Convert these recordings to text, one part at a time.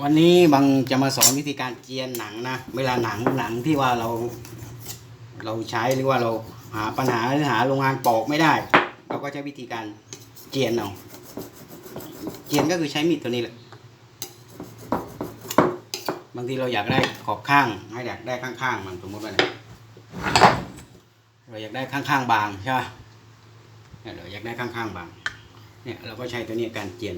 วันนี้บางจะมาสอนวิธีการเจียนหนังนะ เวลาหนังหนังที่ว่าเรา เราใช้หรือว่าเราหาปัญหาหรือหาโรงงานปอกไม่ได้ เราก็ใช้วิธีการเจียนเอาเจียนก็คือใช้มีดตัวนี้แหละบางทีเราอยากได้ขอบข้าง ให้อยากได้ข้างๆมันสมมติว่าเราอยากได้ข้างๆบางใช่ไหมเนี่ยเราอยากได้ข้างๆบางเนี่ยเราก็ใช้ตัวนี้การเจียน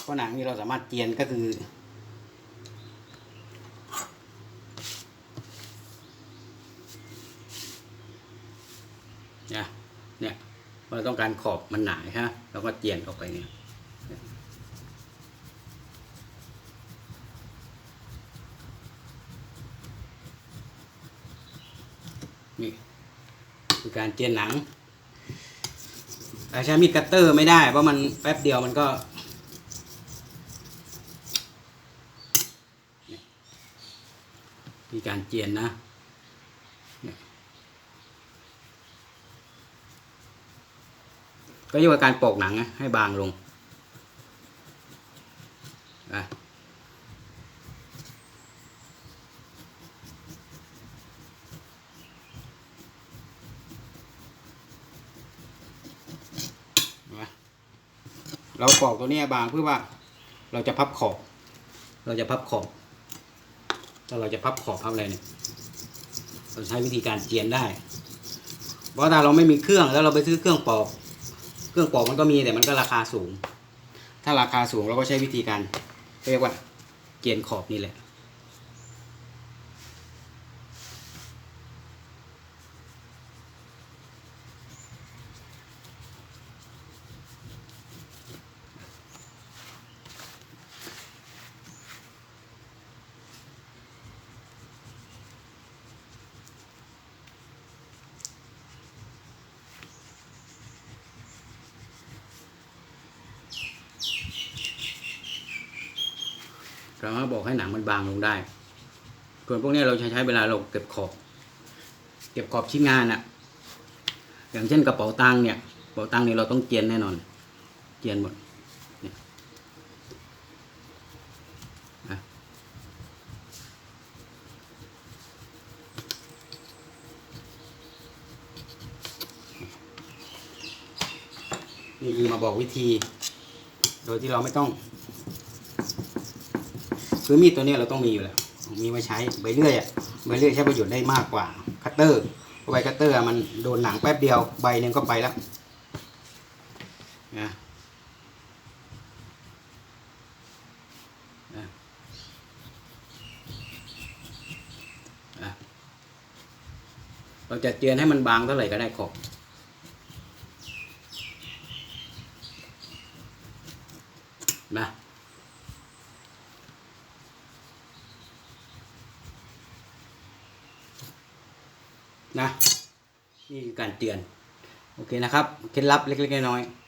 เพราะหนังนี่เราสามารถเจียนก็คือ เนี่ยเนี่ยเราต้องการขอบมันหนาฮะเราก็เจียนออกไปเนี่ยนี่คือการเจียนหนังใช้มีดคัตเตอร์ไม่ได้เพราะมันแป๊บเดียวมันก็ มีการเจียนนะเนี่ยก็อยู่กับการปอกหนังนะให้บางลงอะเราปอกตัวนี้บางเพื่อว่าเราจะพับขอบ เราจะพับขอบ ถ้าเราจะพับขอบพับอะไรเนี่ยเราใช้วิธีการเจียนได้ เพราะถ้าเราไม่มีเครื่องแล้วเราไปซื้อเครื่องปอก เครื่องปอกมันก็มีแต่มันก็ราคาสูง ถ้าราคาสูงเราก็ใช้วิธีการเรียกว่าเจียนขอบนี่แหละ เราก็บอกให้หนังมันบางลงได้ส่วนพวกนี้เราใช้ใช้เวลาเราเก็บขอบ เก็บขอบชิ้นงานอะอย่างเช่นกระเป๋าตังค์เนี่ยกระเป๋าตังค์นี่เราต้องเจียนแน่นอน เจียนหมดเนี่ยนะนี่คือมาบอกวิธี โดยที่เราไม่ต้อง คือมีดตัวนี้เราต้องมีอยู่แล้วมีไว้ใช้ใบเลื่อยอะใบเลื่อยใช้ประโยชน์ได้มากกว่าคัตเตอร์ใบคัตเตอร์มันโดนหนังแป๊บเดียวใบหนึ่งก็ไปแล้วนะนะเราจะเจียนให้มันบางเท่าไหร่ก็ได้ขอบนะ นะ นี่คือการเตือน โอเคนะครับ เคล็ดลับเล็กๆน้อยๆ